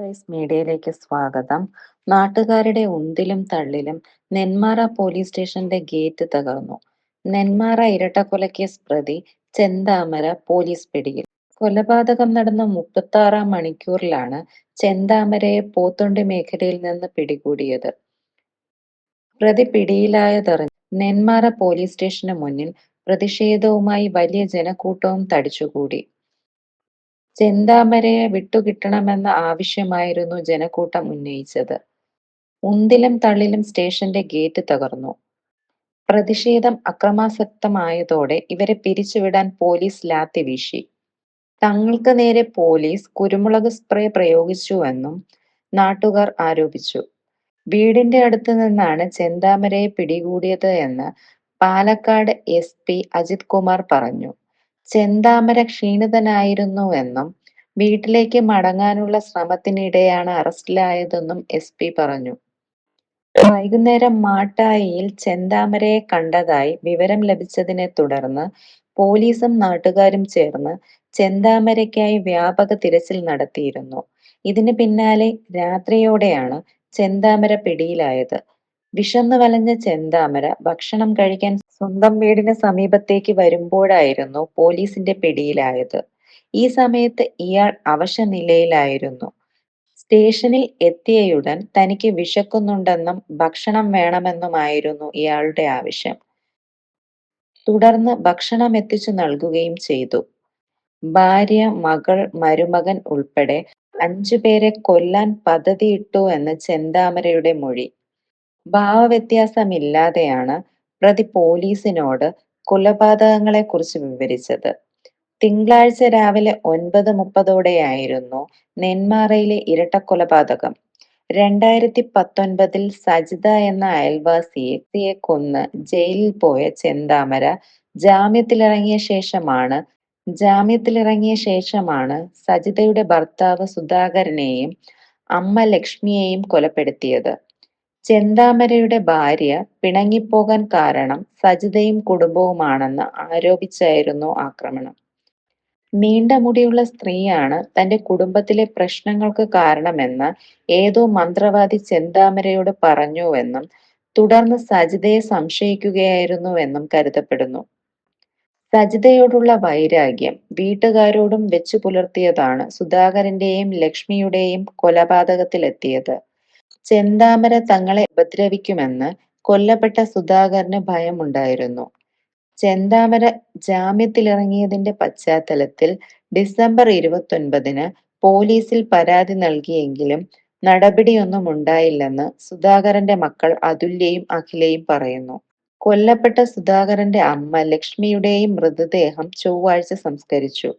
Rice മീഡിയയിലേക്ക് സ്വാഗതം. നാട്ടുകാരുടെ ഉന്തിലും തള്ളിലും നെന്മാറ പോലീസ് സ്റ്റേഷന്റെ ഗേറ്റ് തകർന്നു. നെന്മാറ ഇരട്ടക്കൊലക്കേസ് പ്രതി ചെന്താമര പോലീസ് പിടിയിൽ. കൊലപാതകം നടന്ന മുപ്പത്തി ആറാം മണിക്കൂറിലാണ് ചെന്താമരയെ പോത്തുണ്ടി മേഖലയിൽ നിന്ന് പിടികൂടിയത്. പ്രതി പിടിയിലായതറിഞ്ഞ് നെന്മാറ പോലീസ് സ്റ്റേഷന് മുന്നിൽ പ്രതിഷേധവുമായി വലിയ ജനക്കൂട്ടവും തടിച്ചുകൂടി. ചെന്താമരയെ വിട്ടുകിട്ടണമെന്ന ആവശ്യമായിരുന്നു ജനക്കൂട്ടം ഉന്നയിച്ചത്. ഉന്തിലും തള്ളിലും സ്റ്റേഷന്റെ ഗേറ്റ് തകർന്നു. പ്രതിഷേധം അക്രമാസക്തമായതോടെ ഇവരെ പിരിച്ചുവിടാൻ പോലീസ് ലാത്തി വീശി. തങ്ങൾക്ക് നേരെ പോലീസ് കുരുമുളക് സ്പ്രേ പ്രയോഗിച്ചുവെന്നും നാട്ടുകാർ ആരോപിച്ചു. വീടിന്റെ അടുത്ത് നിന്നാണ് ചെന്താമരയെ പിടികൂടിയത് എന്ന് പാലക്കാട് എസ് പി അജിത് കുമാർ പറഞ്ഞു. ചെന്താമര ക്ഷീണിതനായിരുന്നുവെന്നും വീട്ടിലേക്ക് മടങ്ങാനുള്ള ശ്രമത്തിനിടെയാണ് അറസ്റ്റിലായതെന്നും എസ് പി പറഞ്ഞു. വൈകുന്നേരം മാട്ടായിയിൽ ചെന്താമരയെ കണ്ടതായി വിവരം ലഭിച്ചതിനെ തുടർന്ന് പോലീസും നാട്ടുകാരും ചേർന്ന് ചെന്താമരയ്ക്കായി വ്യാപക തിരച്ചിൽ നടത്തിയിരുന്നു. ഇതിന് പിന്നാലെ രാത്രിയോടെയാണ് ചെന്താമര പിടിയിലായത്. വിശന്നു വലഞ്ഞ ചെന്താമര ഭക്ഷണം കഴിക്കാൻ സ്വന്തം വീടിന് സമീപത്തേക്ക് വരുമ്പോഴായിരുന്നു പോലീസിന്റെ പിടിയിലായത്. ഈ സമയത്ത് ഇയാൾ അവശനിലയിലായിരുന്നു. സ്റ്റേഷനിൽ എത്തിയയുടൻ തനിക്ക് വിശക്കുന്നുണ്ടെന്നും ഭക്ഷണം വേണമെന്നുമായിരുന്നു ഇയാളുടെ ആവശ്യം. തുടർന്ന് ഭക്ഷണം എത്തിച്ചു നൽകുകയും ചെയ്തു. ഭാര്യ മകൾ മരുമകൻ ഉൾപ്പെടെ അഞ്ചു പേരെ കൊല്ലാൻ പദ്ധതിയിട്ടു എന്ന് ചെന്താമരയുടെ മൊഴി. ഭാവവ്യത്യാസമില്ലാതെയാണ് പ്രതി പോലീസിനോട് കൊലപാതകങ്ങളെക്കുറിച്ച് വിവരിച്ചത്. തിങ്കളാഴ്ച രാവിലെ ഒൻപത് മുപ്പതോടെയായിരുന്നു നെന്മാറയിലെ ഇരട്ടക്കൊലപാതകം. രണ്ടായിരത്തി പത്തൊൻപതിൽ സജിത എന്ന അയൽവാസിയെ കൊന്ന് ജയിലിൽ പോയ ചെന്താമര ജാമ്യത്തിലിറങ്ങിയ ശേഷമാണ് ജാമ്യത്തിലിറങ്ങിയ ശേഷമാണ് സജിതയുടെ ഭർത്താവ് സുധാകരനെയും അമ്മ ലക്ഷ്മിയെയും കൊലപ്പെടുത്തിയത്. ചെന്താമരയുടെ ഭാര്യ പിണങ്ങിപ്പോകാൻ കാരണം സജിതയും കുടുംബവുമാണെന്ന് ആരോപിച്ചായിരുന്നു ആക്രമണം. നീണ്ട മുടിയുള്ള സ്ത്രീയാണ് തന്റെ കുടുംബത്തിലെ പ്രശ്നങ്ങൾക്ക് കാരണമെന്ന് ഏതോ മന്ത്രവാദി ചെന്താമരയോട് പറഞ്ഞുവെന്നും തുടർന്ന് സജിതയെ സംശയിക്കുകയായിരുന്നുവെന്നും കരുതപ്പെടുന്നു. സജിതയോടുള്ള വൈരാഗ്യം വീട്ടുകാരോടും വെച്ചു പുലർത്തിയതാണ് സുധാകരന്റെയും ലക്ഷ്മിയുടെയും കൊലപാതകത്തിലെത്തിയത്. ചെന്താമര തങ്ങളെ ഉപദ്രവിക്കുമെന്ന് കൊല്ലപ്പെട്ട സുധാകരന് ഭയമുണ്ടായിരുന്നു. ചെന്താമര ജാമ്യത്തിലിറങ്ങിയതിന്റെ പശ്ചാത്തലത്തിൽ ഡിസംബർ ഇരുപത്തൊൻപതിന് പോലീസിൽ പരാതി നൽകിയെങ്കിലും നടപടിയൊന്നും ഉണ്ടായില്ലെന്ന് സുധാകരന്റെ മക്കൾ അതുല്യയും അഖിലയും പറയുന്നു. കൊല്ലപ്പെട്ട സുധാകരന്റെ അമ്മ ലക്ഷ്മിയുടെയും മൃതദേഹം ചൊവ്വാഴ്ച സംസ്കരിച്ചു.